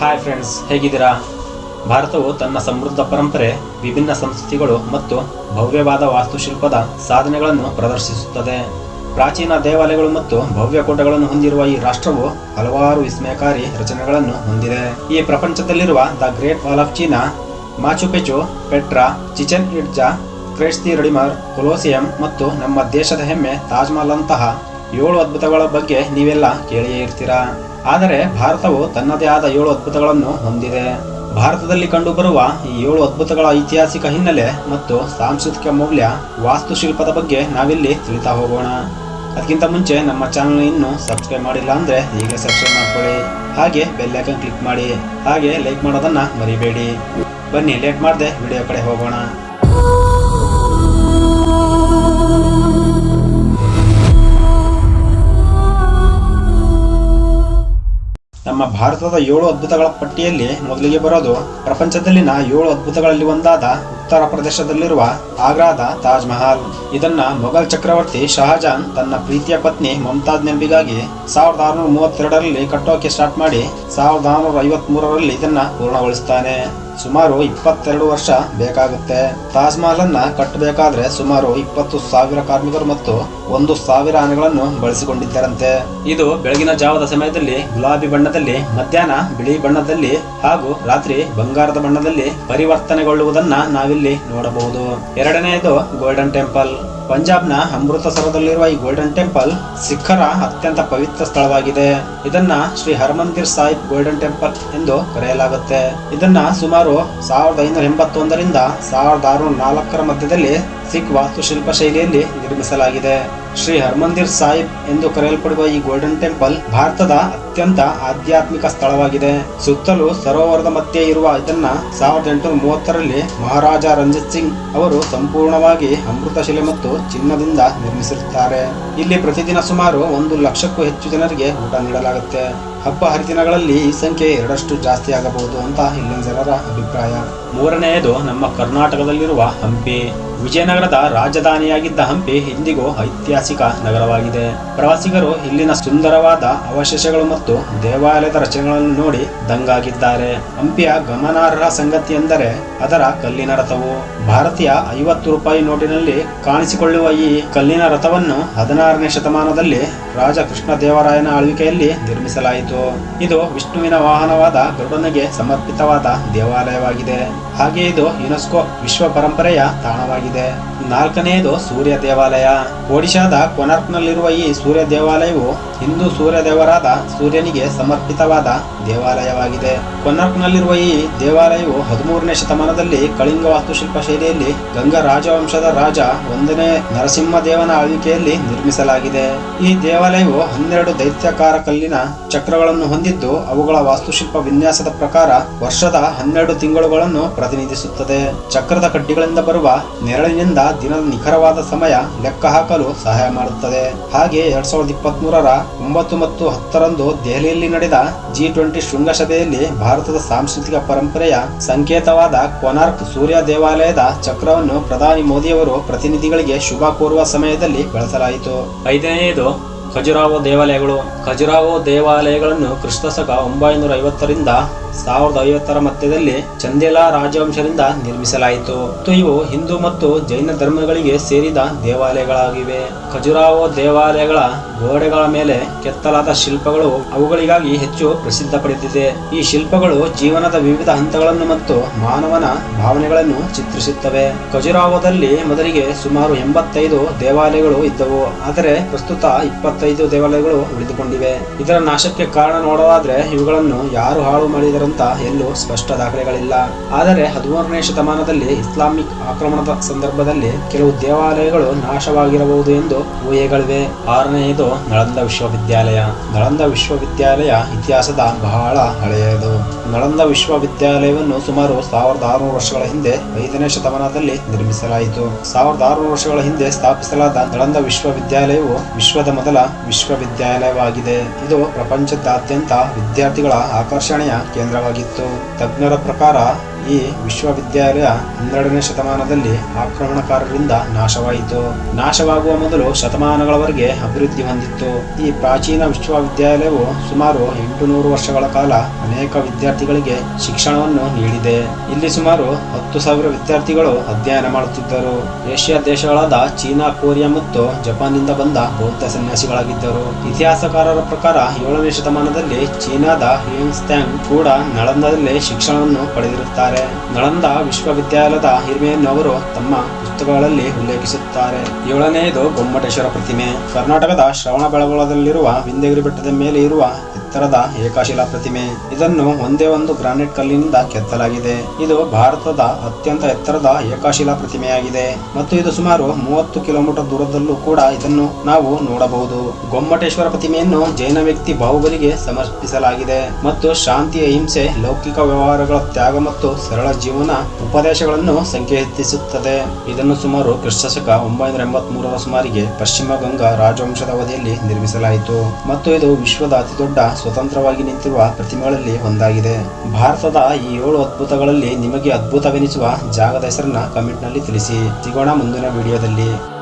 Hi friends ಹೇಗಿದ್ದೀರಾ? ಭಾರತವು ತನ್ನ ಸಮೃದ್ಧ ಪರಂಪರೆ, ವಿಭಿನ್ನ ಸಂಸ್ಕೃತಿಗಳು ಮತ್ತು ಭವ್ಯವಾದ ವಾಸ್ತುಶಿಲ್ಪದ ಸಾಧನೆಗಳನ್ನು ಪ್ರದರ್ಶಿಸುತ್ತದೆ. ಪ್ರಾಚೀನ ದೇವಾಲಯಗಳು ಮತ್ತು ಭವ್ಯ ಕೋಟೆಗಳನ್ನು ಹೊಂದಿರುವ ಈ ರಾಷ್ಟ್ರವು ಹಲವಾರು ವಿಸ್ಮಯಕಾರಿ ರಚನೆಗಳನ್ನು ಹೊಂದಿದೆ. ಈ ಪ್ರಪಂಚದಲ್ಲಿರುವ the great wall of China Machu Picchu Petra, Chichen Itza Christ Redeemer Colosseum ಮತ್ತು ನಮ್ಮ ದೇಶದ ಹೆಮ್ಮೆ ತಾಜ್ ಮಹಲ್ ಅಂತಹ ಏಳು ಅದ್ಭುತಗಳ ಬಗ್ಗೆ ನೀವೆಲ್ಲ ಕೇಳಿಯೇ ಇರ್ತೀರಾ? ಆದರೆ ಭಾರತವು ತನ್ನದೇ ಆದ ಏಳು ಅದ್ಭುತಗಳನ್ನು ಹೊಂದಿದೆ. ಭಾರತದಲ್ಲಿ ಕಂಡುಬರುವ ಈ ಏಳು ಅದ್ಭುತಗಳ ಐತಿಹಾಸಿಕ ಹಿನ್ನೆಲೆ ಮತ್ತು ಸಾಂಸ್ಕೃತಿಕ ಮೌಲ್ಯ ವಾಸ್ತುಶಿಲ್ಪದ ಬಗ್ಗೆ ನಾವಿಲ್ಲಿ ತಿಳಿತಾ ಹೋಗೋಣ. ಅದಕ್ಕಿಂತ ಮುಂಚೆ ನಮ್ಮ ಚಾನಲ್ ಇನ್ನು ಸಬ್ಸ್ಕ್ರೈಬ್ ಮಾಡಿಲ್ಲ ಅಂದ್ರೆ ಈಗ ಸಬ್ಸ್ಕ್ರೈಬ್ ಮಾಡ್ಕೊಳ್ಳಿ. ಹಾಗೆ ಬೆಲ್ ಐಕನ್ ಕ್ಲಿಕ್ ಮಾಡಿ. ಹಾಗೆ ಲೈಕ್ ಮಾಡೋದನ್ನ ಮರಿಬೇಡಿ. ಬನ್ನಿ, ಲೇಟ್ ಮಾಡದೆ ವಿಡಿಯೋ ಕಡೆ ಹೋಗೋಣ. ಭಾರತದ ಏಳು ಅದ್ಭುತಗಳ ಪಟ್ಟಿಯಲ್ಲಿ ಮೊದಲಿಗೆ ಬರೋದು ಪ್ರಪಂಚದಲ್ಲಿನ ಏಳು ಅದ್ಭುತಗಳಲ್ಲಿ ಒಂದಾದ ಉತ್ತರ ಪ್ರದೇಶದಲ್ಲಿರುವ ಆಗ್ರಾದ ತಾಜ್ ಮಹಲ್. ಇದನ್ನ ಮೊಘಲ್ ಚಕ್ರವರ್ತಿ ಶಹಜಾನ್ ತನ್ನ ಪ್ರೀತಿಯ ಪತ್ನಿ ಮಮತಾಜ್ ನೆಂಬಿಗಾಗಿ ಸಾವಿರದ ಆರುನೂರ ಮೂವತ್ತೆರಡರಲ್ಲಿ ಕಟ್ಟೋಕೆ ಸ್ಟಾರ್ಟ್ ಮಾಡಿ ಸಾವಿರದ ಆರುನೂರ ಐವತ್ಮೂರರಲ್ಲಿ ಇದನ್ನ ಪೂರ್ಣಗೊಳಿಸ್ತಾನೆ. ಸುಮಾರು ಇಪ್ಪತ್ತೆರಡು ವರ್ಷ ಬೇಕಾಗುತ್ತೆ. ತಾಜ್ ಮಹಲ್ ಅನ್ನ ಕಟ್ಟಬೇಕಾದ್ರೆ ಸುಮಾರು ಇಪ್ಪತ್ತು ಸಾವಿರ ಕಾರ್ಮಿಕರು ಮತ್ತು ಒಂದು ಸಾವಿರ ಆನೆಗಳನ್ನು ಬಳಸಿಕೊಂಡಿದ್ದರಂತೆ. ಇದು ಬೆಳಗಿನ ಜಾವದ ಸಮಯದಲ್ಲಿ ಗುಲಾಬಿ ಬಣ್ಣದಲ್ಲಿ, ಮಧ್ಯಾಹ್ನ ಬಿಳಿ ಬಣ್ಣದಲ್ಲಿ ಹಾಗೂ ರಾತ್ರಿ ಬಂಗಾರದ ಬಣ್ಣದಲ್ಲಿ ಪರಿವರ್ತನೆಗೊಳ್ಳುವುದನ್ನ ನಾವಿಲ್ಲಿ ನೋಡಬಹುದು. ಎರಡನೆಯದು ಗೋಲ್ಡನ್ ಟೆಂಪಲ್. ಪಂಜಾಬ್ನ ಅಮೃತಸರದಲ್ಲಿರುವ ಈ ಗೋಲ್ಡನ್ ಟೆಂಪಲ್ ಸಿಖ್ಖರ ಅತ್ಯಂತ ಪವಿತ್ರ ಸ್ಥಳವಾಗಿದೆ. ಇದನ್ನ ಶ್ರೀ ಹರಮಂದಿರ್ ಸಾಹಿಬ್ ಗೋಲ್ಡನ್ ಟೆಂಪಲ್ ಎಂದು ಕರೆಯಲಾಗುತ್ತೆ. ಇದನ್ನ ಸುಮಾರು ಸಾವಿರದ ಐನೂರ ಎಂಬತ್ತೊಂದರಿಂದ ಸಾವಿರದ ಆರುನೂರ ನಾಲ್ಕರ ಮಧ್ಯದಲ್ಲಿ ಸಿಖ್ ವಾಸ್ತುಶಿಲ್ಪ ಶೈಲಿಯಲ್ಲಿ ನಿರ್ಮಿಸಲಾಗಿದೆ. ಶ್ರೀ ಹರ್ಮಂದಿರ್ ಸಾಹಿಬ್ ಎಂದು ಕರೆಯಲ್ಪಡುವ ಈ ಗೋಲ್ಡನ್ ಟೆಂಪಲ್ ಭಾರತದ ಅತ್ಯಂತ ಆಧ್ಯಾತ್ಮಿಕ ಸ್ಥಳವಾಗಿದೆ. ಸುತ್ತಲೂ ಸರೋವರದ ಮಧ್ಯೆ ಇರುವ ಇದನ್ನ ಸಾವಿರದ ಎಂಟುನೂರ ಮೂವತ್ತರಲ್ಲಿ ಮಹಾರಾಜ ರಂಜಿತ್ ಸಿಂಗ್ ಅವರು ಸಂಪೂರ್ಣವಾಗಿ ಅಮೃತಶಿಲೆ ಮತ್ತು ಚಿನ್ನದಿಂದ ನಿರ್ಮಿಸಿರುತ್ತಾರೆ. ಇಲ್ಲಿ ಪ್ರತಿದಿನ ಸುಮಾರು ಒಂದು ಲಕ್ಷಕ್ಕೂ ಹೆಚ್ಚು ಜನರಿಗೆ ಊಟ ನೀಡಲಾಗುತ್ತೆ. ಹಬ್ಬ ಹರಿದಿನಗಳಲ್ಲಿ ಈ ಸಂಖ್ಯೆ ಎರಡಷ್ಟು ಜಾಸ್ತಿ ಆಗಬಹುದು ಅಂತ ಇಲ್ಲಿನ ಜನರ ಅಭಿಪ್ರಾಯ. ಮೂರನೆಯದು ನಮ್ಮ ಕರ್ನಾಟಕದಲ್ಲಿರುವ ಹಂಪಿ. ವಿಜಯನಗರದ ರಾಜಧಾನಿಯಾಗಿದ್ದ ಹಂಪಿ ಇಂದಿಗೂ ಐತಿಹಾಸಿಕ ನಗರವಾಗಿದೆ. ಪ್ರವಾಸಿಗರು ಇಲ್ಲಿನ ಸುಂದರವಾದ ಅವಶೇಷಗಳು ಮತ್ತು ದೇವಾಲಯದ ರಚನೆಗಳನ್ನು ನೋಡಿ ದಂಗಾಗಿದ್ದಾರೆ. ಹಂಪಿಯ ಗಮನಾರ್ಹ ಸಂಗತಿ ಎಂದರೆ ಅದರ ಕಲ್ಲಿನ ರಥವು. ಭಾರತೀಯ ಐವತ್ತು ರೂಪಾಯಿ ನೋಟಿನಲ್ಲಿ ಕಾಣಿಸಿಕೊಳ್ಳುವ ಈ ಕಲ್ಲಿನ ರಥವನ್ನು ಹದಿನಾರನೇ ಶತಮಾನದಲ್ಲಿ ರಾಜ ಕೃಷ್ಣ ದೇವರಾಯನ ಆಳ್ವಿಕೆಯಲ್ಲಿ ನಿರ್ಮಿಸಲಾಯಿತು. ಇದು ವಿಷ್ಣುವಿನ ವಾಹನವಾದ ಗರುಡನಿಗೆ ಸಮರ್ಪಿತವಾದ ದೇವಾಲಯವಾಗಿದೆ. ಹಾಗೆಯೇ ಇದು ಯುನೆಸ್ಕೋ ವಿಶ್ವ ಪರಂಪರೆಯ ತಾಣವಾಗಿದೆ. ನಾಲ್ಕನೆಯದು ಸೂರ್ಯ ದೇವಾಲಯ. ಒಡಿಶಾದ ಕೊನಾರ್ಕ್ನಲ್ಲಿರುವ ಈ ಸೂರ್ಯ ದೇವಾಲಯವು ಹಿಂದೂ ಸೂರ್ಯ ದೇವರಾದ ಸೂರ್ಯನಿಗೆ ಸಮರ್ಪಿತವಾದ ದೇವಾಲಯವಾಗಿದೆ. ಕೊನಾರ್ಕ್ನಲ್ಲಿರುವ ಈ ದೇವಾಲಯವು ಹದಿಮೂರನೇ ಶತಮಾನದಲ್ಲಿ ಕಳಿಂಗ ವಾಸ್ತುಶಿಲ್ಪ ಶೈಲಿಯಲ್ಲಿ ಗಂಗಾ ರಾಜವಂಶದ ರಾಜ ಒಂದನೇ ನರಸಿಂಹದೇವನ ಆಳ್ವಿಕೆಯಲ್ಲಿ ನಿರ್ಮಿಸಲಾಗಿದೆ. ಈ ದೇವಾಲಯವು ಹನ್ನೆರಡು ದೈತ್ಯಕಾರ ಕಲ್ಲಿನ ಚಕ್ರಗಳನ್ನು ಹೊಂದಿದ್ದು, ಅವುಗಳ ವಾಸ್ತುಶಿಲ್ಪ ವಿನ್ಯಾಸದ ಪ್ರಕಾರ ವರ್ಷದ ಹನ್ನೆರಡು ತಿಂಗಳುಗಳನ್ನು ಪ್ರತಿನಿಧಿಸುತ್ತದೆ. ಚಕ್ರದ ಕಡ್ಡಿಗಳಿಂದ ಬರುವ ನೆರಳಿನಿಂದ ದಿನದ ನಿಖರವಾದ ಸಮಯ ಲೆಕ್ಕ ಹಾಕಲು ಸಹಾಯ ಮಾಡುತ್ತದೆ. ಹಾಗೆ ಎರಡ್ ಸಾವಿರದ ಇಪ್ಪತ್ತ್ ಮೂರರ ಒಂಬತ್ತು ಮತ್ತು ಹತ್ತರಂದು ದೆಹಲಿಯಲ್ಲಿ ನಡೆದ ಜಿ ಟ್ವೆಂಟಿ ಶೃಂಗಸಭೆಯಲ್ಲಿ ಭಾರತದ ಸಾಂಸ್ಕೃತಿಕ ಪರಂಪರೆಯ ಸಂಕೇತವಾದ ಕೊನಾರ್ಕ್ ಸೂರ್ಯ ದೇವಾಲಯದ ಚಕ್ರವನ್ನು ಪ್ರಧಾನಿ ಮೋದಿಯವರು ಪ್ರತಿನಿಧಿಗಳಿಗೆ ಶುಭ ಕೋರುವ ಸಮಯದಲ್ಲಿ ಬಳಸಲಾಯಿತು. ಐದನೆಯದು ಖಜುರಾಹೋ ದೇವಾಲಯಗಳು. ಖಜುರಾವೋ ದೇವಾಲಯಗಳನ್ನು ಕ್ರಿಸ್ತಶಕ ಒಂಬೈನೂರ ಐವತ್ತರಿಂದ ಸಾವಿರದ ಐವತ್ತರ ಮಧ್ಯದಲ್ಲಿ ಚಂದೇಲಾ ರಾಜವಂಶದಿಂದ ನಿರ್ಮಿಸಲಾಯಿತು. ಮತ್ತು ಇವು ಹಿಂದೂ ಮತ್ತು ಜೈನ ಧರ್ಮಗಳಿಗೆ ಸೇರಿದ ದೇವಾಲಯಗಳಾಗಿವೆ. ಖಜುರಾವೋ ದೇವಾಲಯಗಳ ಗೋಡೆಗಳ ಮೇಲೆ ಕೆತ್ತಲಾದ ಶಿಲ್ಪಗಳು ಅವುಗಳಿಗಾಗಿ ಹೆಚ್ಚು ಪ್ರಸಿದ್ಧ ಪಡೆದಿದೆ. ಈ ಶಿಲ್ಪಗಳು ಜೀವನದ ವಿವಿಧ ಹಂತಗಳನ್ನು ಮತ್ತು ಮಾನವನ ಭಾವನೆಗಳನ್ನು ಚಿತ್ರಿಸುತ್ತವೆ. ಖಜುರಾವೋದಲ್ಲಿ ಮೊದಲಿಗೆ ಸುಮಾರು ಎಂಬತ್ತೈದು ದೇವಾಲಯಗಳು ಇದ್ದವು. ಆದರೆ ಪ್ರಸ್ತುತ ಇಪ್ಪತ್ತೈದು ದೇವಾಲಯಗಳು ಉಳಿದುಕೊಂಡಿವೆ. ಇದರ ನಾಶಕ್ಕೆ ಕಾರಣ ನೋಡೋದಾದ್ರೆ ಇವುಗಳನ್ನು ಯಾರು ಹಾಳು ಮಾಡಿದರಂತ ಎಲ್ಲೂ ಸ್ಪಷ್ಟ ದಾಖಲೆಗಳಿಲ್ಲ. ಆದರೆ ಹದಿಮೂರನೇ ಶತಮಾನದಲ್ಲಿ ಇಸ್ಲಾಮಿಕ್ ಆಕ್ರಮಣದ ಸಂದರ್ಭದಲ್ಲಿ ಕೆಲವು ದೇವಾಲಯಗಳು ನಾಶವಾಗಿರಬಹುದು ಎಂದು ಊಹೆಗಳಿವೆ. ಆರನೆಯದು ನಳಂದ ವಿಶ್ವವಿದ್ಯಾಲಯ. ನಳಂದ ವಿಶ್ವವಿದ್ಯಾಲಯ ಇತಿಹಾಸದ ಬಹಳ ಹಳೆಯದು. ನಳಂದ ವಿಶ್ವವಿದ್ಯಾಲಯವನ್ನು ಸುಮಾರು ಸಾವಿರದ ಆರುನೂರು ವರ್ಷಗಳ ಹಿಂದೆ ಐದನೇ ಶತಮಾನದಲ್ಲಿ ನಿರ್ಮಿಸಲಾಯಿತು. ಸಾವಿರದ ಆರುನೂರು ವರ್ಷಗಳ ಹಿಂದೆ ಸ್ಥಾಪಿಸಲಾದ ನಳಂದ ವಿಶ್ವವಿದ್ಯಾಲಯವು ವಿಶ್ವದ ಮೊದಲ ವಿಶ್ವವಿದ್ಯಾಲಯವಾಗಿದೆ. ಇದು ಪ್ರಪಂಚದಾದ್ಯಂತ ವಿದ್ಯಾರ್ಥಿಗಳ ಆಕರ್ಷಣೆಯ ಕೇಂದ್ರವಾಗಿತ್ತು. ತಜ್ಞರ ಪ್ರಕಾರ ಈ ವಿಶ್ವವಿದ್ಯಾಲಯ ಹನ್ನೆರಡನೇ ಶತಮಾನದಲ್ಲಿ ಆಕ್ರಮಣಕಾರರಿಂದ ನಾಶವಾಯಿತು. ನಾಶವಾಗುವ ಮೊದಲು ಶತಮಾನಗಳವರೆಗೆ ಅಭಿವೃದ್ಧಿ ಹೊಂದಿತ್ತು. ಈ ಪ್ರಾಚೀನ ವಿಶ್ವವಿದ್ಯಾಲಯವು ಸುಮಾರು ಎಂಟು ನೂರು ವರ್ಷಗಳ ಕಾಲ ಅನೇಕ ವಿದ್ಯಾರ್ಥಿಗಳಿಗೆ ಶಿಕ್ಷಣವನ್ನು ನೀಡಿದೆ. ಇಲ್ಲಿ ಸುಮಾರು ಹತ್ತು ಸಾವಿರ ವಿದ್ಯಾರ್ಥಿಗಳು ಅಧ್ಯಯನ ಮಾಡುತ್ತಿದ್ದರು. ಏಷ್ಯಾ ದೇಶಗಳಾದ ಚೀನಾ, ಕೊರಿಯಾ ಮತ್ತು ಜಪಾನ್ನಿಂದ ಬಂದ ಬೌದ್ಧ ಸನ್ಯಾಸಿಗಳಾಗಿದ್ದರು. ಇತಿಹಾಸಕಾರರ ಪ್ರಕಾರ ಏಳನೇ ಶತಮಾನದಲ್ಲಿ ಚೀನಾದ ಹ್ಯೂನ್ಸ್ಟ್ಯಾಂಗ್ ಕೂಡ ನಳಂದದಲ್ಲಿ ಶಿಕ್ಷಣವನ್ನು ಪಡೆದಿರುತ್ತಾರೆ. ನಳಂದ ವಿಶ್ವವಿದ್ಯಾಲಯದ ಹಿರಿಮೆಯನ್ನು ತಮ್ಮ ಪುಸ್ತಕಗಳಲ್ಲಿ ಉಲ್ಲೇಖಿಸುತ್ತಾರೆ. ಏಳನೆಯದು ಗೊಮ್ಮಟೇಶ್ವರ ಪ್ರತಿಮೆ. ಕರ್ನಾಟಕದ ಶ್ರವಣಬೆಳಗೊಳದಲ್ಲಿರುವ ವಿಂದಗಿರಿ ಬೆಟ್ಟದ ಮೇಲೆ ಇರುವ ಎತ್ತರದ ಏಕಶಿಲಾ ಪ್ರತಿಮೆ. ಇದನ್ನು ಒಂದೇ ಒಂದು ಗ್ರಾನೈಟ್ ಕಲ್ಲಿನಿಂದ ಕೆತ್ತಲಾಗಿದೆ. ಇದು ಭಾರತದ ಅತ್ಯಂತ ಎತ್ತರದ ಏಕಶಿಲಾ ಪ್ರತಿಮೆಯಾಗಿದೆ. ಮತ್ತು ಇದು ಸುಮಾರು ಮೂವತ್ತು ಕಿಲೋಮೀಟರ್ ದೂರದಲ್ಲೂ ಕೂಡ ಇದನ್ನು ನಾವು ನೋಡಬಹುದು. ಗೊಮ್ಮಟೇಶ್ವರ ಪ್ರತಿಮೆಯನ್ನು ಜೈನ ವ್ಯಕ್ತಿ ಬಾಹುಬಲಿಗೆ ಸಮರ್ಪಿಸಲಾಗಿದೆ. ಮತ್ತು ಶಾಂತಿ ಅಹಿಂಸೆ ಲೌಕಿಕ ವ್ಯವಹಾರಗಳ ತ್ಯಾಗ ಮತ್ತು ಸರಳ ಜೀವನ ಉಪದೇಶಗಳನ್ನು ಸಂಕೇತಿಸುತ್ತದೆ. ಇದನ್ನು ಸುಮಾರು ಕ್ರಿಸ್ತಶಕ ಒಂಬೈನೂರ ಎಂಬತ್ಮೂರರ ಸುಮಾರಿಗೆ ಪಶ್ಚಿಮ ಗಂಗಾ ರಾಜವಂಶದ ಅವಧಿಯಲ್ಲಿ ನಿರ್ಮಿಸಲಾಯಿತು. ಮತ್ತು ಇದು ವಿಶ್ವದ ಅತಿದೊಡ್ಡ ಸ್ವತಂತ್ರವಾಗಿ ನಿಂತಿರುವ ಪ್ರತಿಮೆಗಳಲ್ಲಿ ಒಂದಾಗಿದೆ. ಭಾರತದ ಈ ಏಳು ಅದ್ಭುತಗಳಲ್ಲಿ ನಿಮಗೆ ಅದ್ಭುತವೆನಿಸುವ ಜಾಗದ ಹೆಸರನ್ನ ಕಮೆಂಟ್ನಲ್ಲಿ ತಿಳಿಸಿ. ಸಿಗೋಣ ಮುಂದಿನ ವಿಡಿಯೋದಲ್ಲಿ.